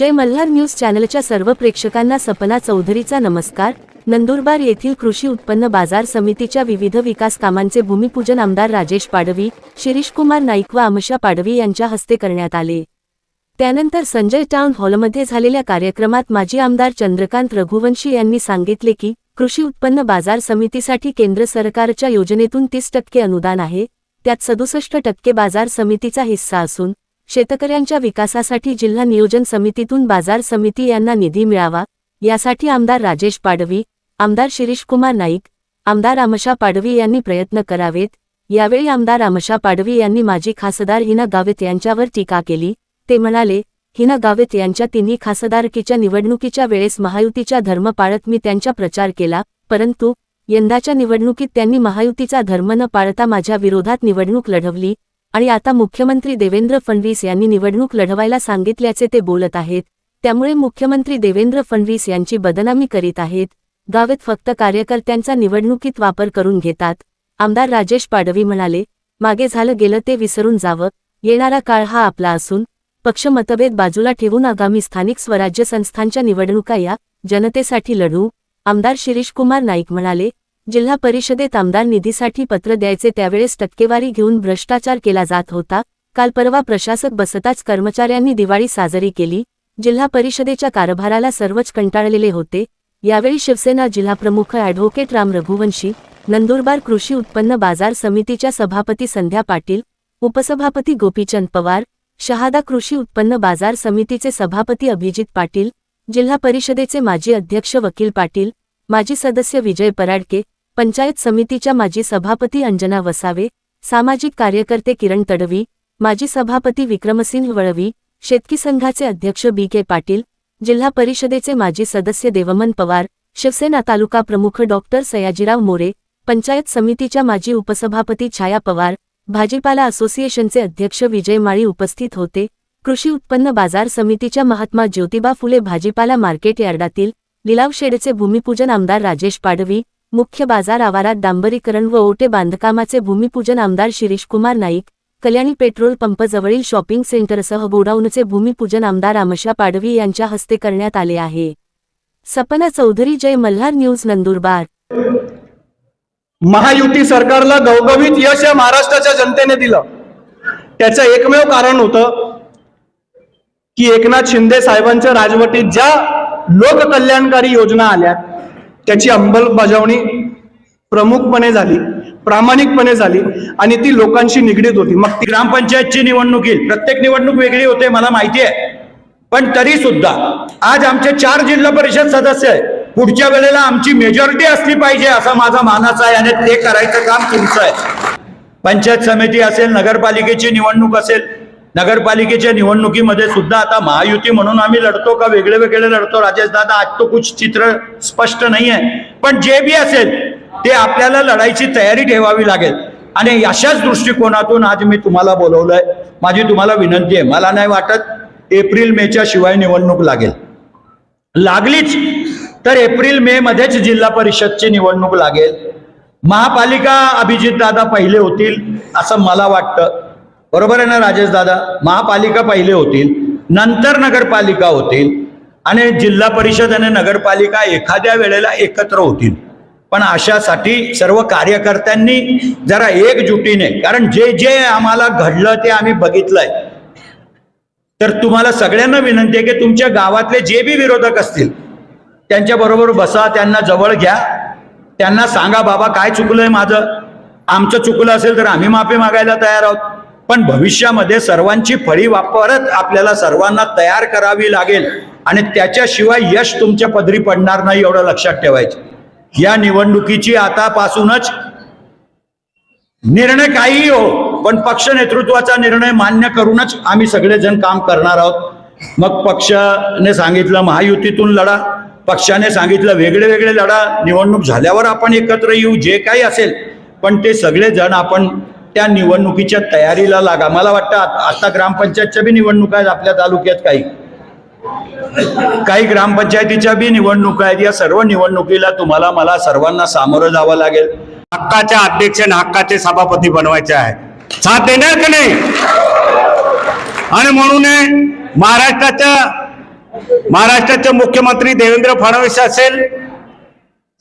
जय Malhar news चॅनलच्या सर्व प्रेक्षकांना सपना चौधरीचा नमस्कार. नंदुरबार येथील कृषी उत्पन्न बाजार समितीच्या विविध विकास कामांचे भूमिपूजन आमदार राजेश पाडवी शिरीषकुमार नाईक व आमशा पाडवी यांच्या हस्ते करण्यात आले. त्यानंतर संजय टाउन हॉलमध्ये झालेल्या कार्यक्रमात माजी आमदार चंद्रकांत रघुवंशी यांनी सांगितले की कृषी उत्पन्न बाजार समितीसाठी केंद्र सरकारच्या योजनेतून तीस टक्के अनुदान आहे त्यात सदुसष्ट टक्के बाजार समितीचा हिस्सा असून शेतकऱ्यांच्या विकासासाठी जिल्हा नियोजन समितीतून बाजार समिती यांना निधी मिळावा यासाठी आमदार राजेश पाडवी आमदार शिरीषकुमार नाईक आमदार आमशा पाडवी यांनी प्रयत्न करावेत. यावेळी आमदार आमशा पाडवी यांनी माजी खासदार हिना गावित यांच्यावर टीका केली. ते म्हणाले हिना गावित यांच्या तिन्ही खासदारकीच्या निवडणुकीच्या वेळेस महायुतीचा धर्म पाळत मी त्यांचा प्रचार केला परंतु यंदाच्या निवडणुकीत त्यांनी महायुतीचा धर्म न पाळता माझ्या विरोधात निवडणूक लढवली आणि आता मुख्यमंत्री देवेंद्र फडणवीस यांनी निवडणूक लढवायला सांगितल्याचे ते बोलत आहेत. त्यामुळे मुख्यमंत्री देवेंद्र फडणवीस यांची बदनामी करीत आहेत. गावेत फक्त कार्यकर्त्यांचा निवडणुकीत वापर करून घेतात. आमदार राजेश पाडवी म्हणाले मागे झालं गेलं ते विसरून जावं. येणारा काळ हा आपला असून पक्ष मतभेद बाजूला ठेवून आगामी स्थानिक स्वराज्य संस्थांच्या निवडणुका या जनतेसाठी लढू. आमदार शिरीषकुमार नाईक म्हणाले जिल्हा परिषदेत आमदार निधीसाठी पत्र द्यायचे त्यावेळेस टक्केवारी घेऊन भ्रष्टाचार केला जात होता. काल परवा प्रशासक बसताच कर्मचाऱ्यांनी दिवाळी साजरी केली. जिल्हा परिषदेच्या कारभाराला सर्वच कंटाळलेले होते. यावेळी शिवसेना जिल्हाप्रमुख ॲडव्होकेट राम रघुवंशी नंदुरबार कृषी उत्पन्न बाजार समितीच्या सभापती संध्या पाटील उपसभापती गोपीचंद पवार शहादा कृषी उत्पन्न बाजार समितीचे सभापती अभिजित पाटील जिल्हा परिषदेचे माजी अध्यक्ष वकील पाटील माजी सदस्य विजय पराडके पंचायत समितीच्या माजी सभापती अंजना वसावे सामाजिक कार्यकर्ते किरण तडवी माजी सभापती विक्रमसिंह वळवी शेतकी संघाचे अध्यक्ष बी के पाटील जिल्हा परिषदेचे माजी सदस्य देवमन पवार शिवसेना तालुका प्रमुख डॉक्टर सयाजीराव मोरे पंचायत समितीच्या माजी उपसभापती छाया पवार भाजीपाला असोसिएशनचे अध्यक्ष विजय माळी उपस्थित होते कृषी उत्पन्न बाजार समितीच्या महात्मा ज्योतिबा फुले भाजीपाला मार्केट यार्डातील लिलाव शेडचे भूमिपूजन आमदार राजेश पाडवी मुख्य बाजार आवारात डांबरीकरण व ओटे बांधकामाचे भूमिपूजन आमदार शिरीषकुमार नाईक कल्याणी पेट्रोल पंप जवळील शॉपिंग सेंटरसह गोडाऊनचे भूमिपूजन आमदार आमशा पाडवी यांच्या हस्ते करण्यात आले आहे. सपना चौधरी जय मल्हार न्यूज नंदुरबार. महायुती सरकारला गवगवीत यश या महाराष्ट्राच्या जनतेने दिलं. त्याचं एकमेव कारण होतं की एकनाथ शिंदे साहेबांच्या राजवटीत ज्या लोककल्याणकारी योजना आल्या त्याची अंमलबजावणी प्रमुखपणे झाली प्रामाणिकपणे झाली आणि ती लोकांशी निगडीत होती. मग ती ग्रामपंचायतची निवडणूक येईल. प्रत्येक निवडणूक वेगळी होते मला माहिती आहे. पण तरी सुद्धा आज आमचे चार जिल्हा परिषद सदस्य आहे पुढच्या वेळेला आमची मेजॉरिटी असली पाहिजे असा माझा मानाचा आहे आणि ते करायचं काम तुमचं आहे. पंचायत समिती असेल नगरपालिकेची निवडणूक असेल नगरपालिकेच्या निवडणुकीमध्ये सुद्धा आता महायुती म्हणून आम्ही लढतो का? वेगळे वेगळे लढतो. राजेश दादा आज तो कुछ चित्र स्पष्ट नाही आहे पण जे बी असेल ते आपल्याला लढाईची तयारी ठेवावी लागेल. आणि अशाच दृष्टिकोनातून आज मी तुम्हाला बोलवलंय. माझी तुम्हाला विनंती आहे. मला नाही वाटत एप्रिल मेच्या शिवाय निवडणूक लागेल. लागलीच तर एप्रिल मे मध्येच जिल्हा परिषदची निवडणूक लागेल. महापालिका अभिजित दादा पहिले होतील असं मला वाटतं. बरोबर आहे ना राजेश दादा? महापालिका पहिले होतील नंतर नगरपालिका होतील आणि जिल्हा परिषद आणि नगरपालिका एखाद्या वेळेला एकत्र होतील. पण अशासाठी सर्व कार्यकर्त्यांनी जरा एकजुटीने कारण जे जे आम्हाला घडलं ते आम्ही बघितलंय. तर तुम्हाला सगळ्यांना विनंती आहे की तुमच्या गावातले जे बी विरोधक असतील त्यांच्या बरोबर बसा त्यांना जवळ घ्या. त्यांना सांगा बाबा काय चुकलंय माझं? आमचं चुकलं असेल तर आम्ही माफी मागायला तयार आहोत. पण भविष्यामध्ये सर्वांची फळी वापरत आपल्याला सर्वांना तयार करावी लागेल. आणि त्याच्याशिवाय यश तुमच्या पदरी पडणार नाही एवढं लक्षात ठेवायचं. या निवडणुकीची आतापासूनच निर्णय काहीही हो पण पक्ष नेतृत्वाचा निर्णय मान्य करूनच आम्ही सगळेजण काम करणार आहोत. मग पक्षाने सांगितलं महायुतीतून लढा पक्षाने सांगितलं वेगळे वेगळे लढा निवडणूक झाल्यावर आपण एकत्र येऊ जे काही असेल. पण ते सगळेजण आपण त्या निवडणुकीच्या तयारीला लागा. मला वाटतं आता ग्रामपंचायतच्या बी निवडणुका आहेत आपल्या तालुक्यात काही. काही ग्रामपंचायतीच्या बी निवडणुका आहेत. या सर्व निवडणुकीला तुम्हाला मला सर्वांना सामोरं जावं लागेल. हक्काच्या अध्यक्ष आणि हक्काचे सभापती बनवायचे आहे. साथ देणार का नाही? आणि म्हणून महाराष्ट्राच्या महाराष्ट्राचे मुख्यमंत्री देवेंद्र फडणवीस असेल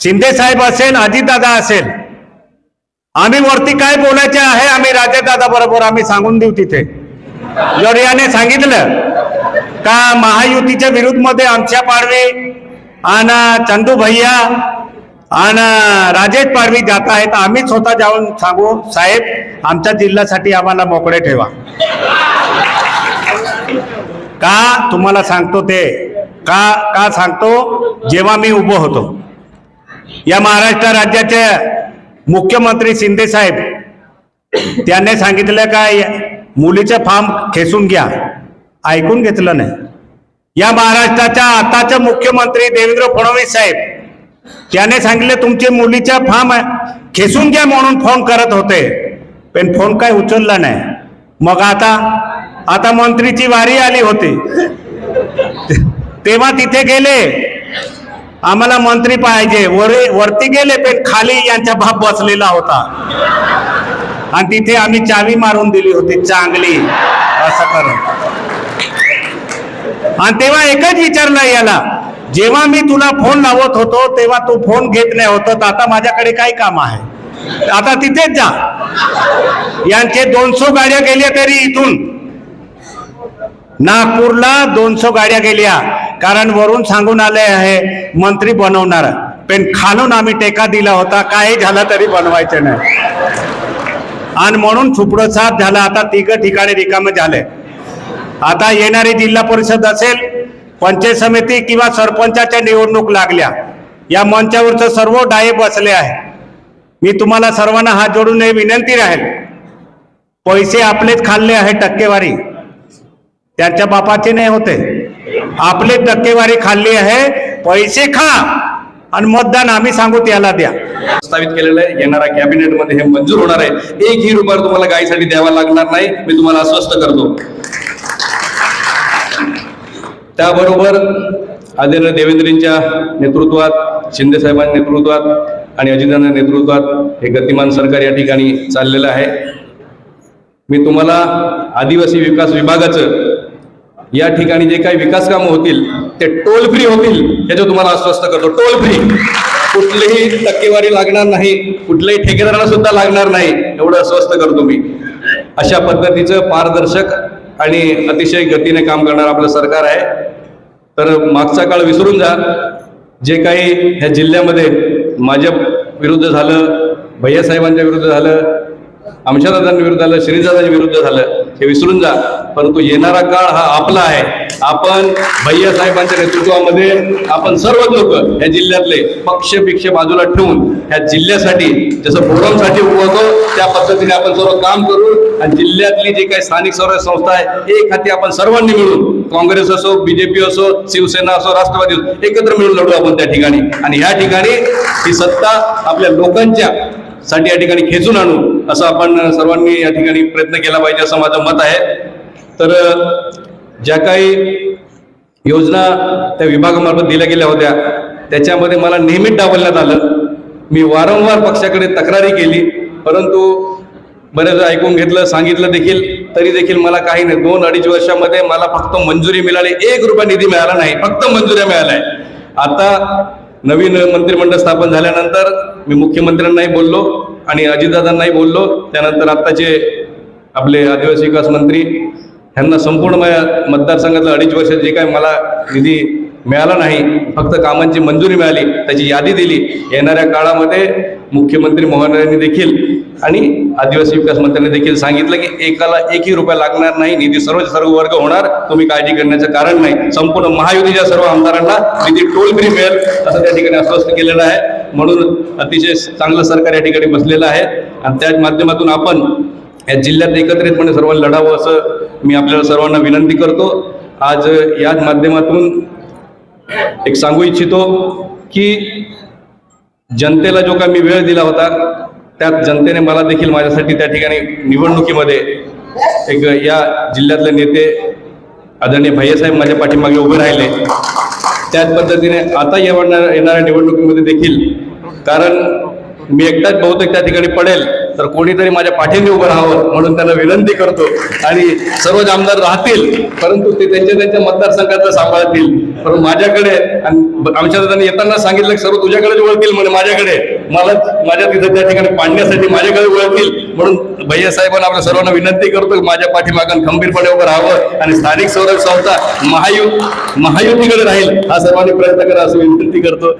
शिंदे साहेब असेल अजितदादा असेल आम्ही वरती काय बोलायचे आहे आम्ही राजदादा बरोबर आम्ही सांगून देऊ तिथे. जर याने सांगितलं का महायुतीच्या विरुद्धमध्ये आमच्या पाडवे आणि चंदू भैया आणि राजेश पाडवी जात आहेत आम्ही स्वतः जाऊन सांगू साहेब आमच्या जिल्ह्यासाठी आम्हाला मोकळे ठेवा. का तुम्हाला सांगतो ते? का का सांगतो? जेव्हा मी उभं होतो. या महाराष्ट्र राज्याच्या मुख्यमंत्री शिंदे साहेब त्यांनी सांगितलं का मुलीचे फार्म खेचून घ्या. ऐकून घेतलं नाही. या महाराष्ट्राच्या आताचे मुख्यमंत्री देवेंद्र फडणवीस साहेब त्याने सांगितले तुमचे मुलीच्या फॉर्म खेचून घ्या म्हणून फोन करत होते. पण फोन काय उचलला नाही. मग आता आता मंत्रीची वारी आली होती. तेव्हा तिथे गेले. आम्हाला मंत्री पाहिजे. वरे वरती गेले पण खाली यांचा बाप बसलेला होता. आणि तिथे आम्ही चावी मारून दिली होती चांगली. असं करून. आणि तेव्हा एकच विचारलं याला जेव्हा मी तुला फोन लावत होतो तेव्हा तू फोन घेत नाही होत तर आता माझ्याकडे काय काम आहे? आता तिथेच जा. यांचे दोनशे गाड्या गेल्या तरी इथून. नागपूरला दोनशे गाड्या गेल्या. कारण वरून सांगून आले आहे मंत्री बनवणार. पण खालून आम्ही टेका दिला होता काही झालं तरी बनवायचं नाही. आणि म्हणून सुप्रसाद झाला आता तिघ ठिकाणी रिकामे झाले. आता येणारी जिल्हा परिषद असेल पंचायत समिती किंवा सरपंचाच्या निवडणूक लागल्या. या मंचावरचं सर्व डाये बसले आहे. मी तुम्हाला सर्वांना हात जोडून हे विनंती राहील. पैसे आपलेच खाल्ले आहे टक्केवारी. त्यांच्या बापाचे नाही होते. आपले टक्केवारी खाल्ली आहे पैसे खा. आणि मतदान आम्ही सांगू त्याला द्या. प्रस्तावित केलेलं आहे येणाऱ्या कॅबिनेटमध्ये हे मंजूर होणार आहे. एकही रुपया तुम्हाला गायीसाठी द्यावा लागणार नाही मी तुम्हाला आश्वस्त करतो. त्याबरोबर आदरणीय देवेंद्रजींच्या नेतृत्वात शिंदे साहेबांच्या नेतृत्वात आणि अजितांच्या नेतृत्वात हे गतिमान सरकार या ठिकाणी चाललेलं आहे. मी तुम्हाला आदिवासी विकास विभागाचं या ठिकाणी जे काही विकास कामं होतील ते टोल फ्री होतील याचं तुम्हाला आश्वस्त करतो टोल फ्री कुठलीही टक्केवारी लागणार नाही कुठल्याही ठेकेदाराला सुद्धा लागणार नाही एवढं आश्वस्त करतो मी. अशा पद्धतीचं पारदर्शक आणि अतिशय गतीने काम करणारं आपलं सरकार आहे. तर मागचा काळ विसरून जा. जे काही ह्या जिल्ह्यामध्ये माझ्या विरुद्ध झालं भैयासाहेबांच्या विरुद्ध झालं आमच्यादादांच्या विरुद्ध झालं श्रीदादांच्या विरुद्ध झालं हे विसरून जा. परंतु येणारा काळ हा आपला आहे. आपण भैया साहेबांच्या नेतृत्वामध्ये आपण सर्व लोक या जिल्ह्यातले पक्ष पिक्ष बाजूला ठेवून ह्या जिल्ह्यासाठी जसं फोरमसाठी उभं त्या पद्धतीने आपण सर्व काम करू आणि जिल्ह्यातली जी काही स्थानिक स्वराज्य संस्था आहे एक हाती आपण सर्वांनी मिळून काँग्रेस असो बीजेपी असो शिवसेना असो राष्ट्रवादी असो एकत्र मिळून लढू आपण त्या ठिकाणी. आणि ह्या ठिकाणी ही सत्ता आपल्या लोकांच्या साठी या ठिकाणी खेचून आणू असं आपण सर्वांनी या ठिकाणी प्रयत्न केला पाहिजे असं माझं मत आहे. तर ज्या काही योजना त्या विभागामार्फत दिल्या गेल्या होत्या त्याच्यामध्ये मला नेहमीच डावलण्यात आलं. मी वारंवार पक्षाकडे तक्रारी केली परंतु बरेच ऐकून घेतलं सांगितलं देखील तरी देखील मला काही नाही. दोन अडीच वर्षामध्ये मला फक्त मंजुरी मिळाली. एक रुपया निधी मिळाला नाही फक्त मंजुऱ्या मिळाल्या. आता नवीन मंत्रिमंडळ स्थापन झाल्यानंतर मी मुख्यमंत्र्यांनाही बोललो आणि अजितदादांनाही बोललो. त्यानंतर आत्ताचे आपले आदिवासी विकास मंत्री ह्यांना संपूर्ण माझ्या मतदारसंघातलं अडीच वर्ष जे काय मला निधी मिळाला नाही. फक्त कामांची मंजुरी मिळाली त्याची यादी दिली. येणाऱ्या काळामध्ये मुख्यमंत्री महोदयांनी देखील आणि आदिवासी विकास मंत्र्यांनी देखील सांगितलं की एकाला एकही रुपया लागणार नाही निधी सर्व सर्व वर्ग होणार तुम्ही काळजी करण्याचं कारण नाही. संपूर्ण महायुतीच्या सर्व आमदारांना निधी टोल फ्री मिळेल असं त्या ठिकाणी आश्वस्त केलेलं आहे. म्हणून अतिशय चांगलं सरकार या ठिकाणी बसलेलं आहे. आणि त्या माध्यमातून आपण या जिल्ह्यात एकत्रितपणे सर्वांना लढावं असं मी आपल्याला सर्वांना विनंती करतो. आज याच माध्यमातून एक सांगू इच्छितो की जनतेला जो का मी वेळ दिला होता त्यात जनतेने मला देखील माझ्यासाठी त्या ठिकाणी निवडणुकीमध्ये एक या जिल्ह्यातले नेते आदरणीय भैयासाहेब माझ्या पाठीमागे उभे राहिले. त्याच पद्धतीने आता येणार येणाऱ्या निवडणुकीमध्ये देखील कारण मी एकटाच बहुतेक त्या ठिकाणी पडेल. तर कोणीतरी माझ्या पाठीने उभं राहावं म्हणून त्यांना विनंती करतो. आणि सर्वच आमदार राहतील परंतु ते त्यांच्या त्यांच्या मतदारसंघातलं सांभाळतील. पण माझ्याकडे आमच्या त्यांनी येताना सांगितलं की सर्व तुझ्याकडेच वळतील म्हणे माझ्याकडे. मला माझ्या तिथं त्या ठिकाणी पाडण्यासाठी माझ्याकडे वळतील. म्हणून भैया साहेबांना आपल्या सर्वांना विनंती करतो माझ्या पाठीमागून खंबीरपणे उभं राहावं आणि स्थानिक स्वराज्य संस्था महायु महायुतीकडे राहील हा सर्वांनी प्रयत्न करा असं विनंती करतो.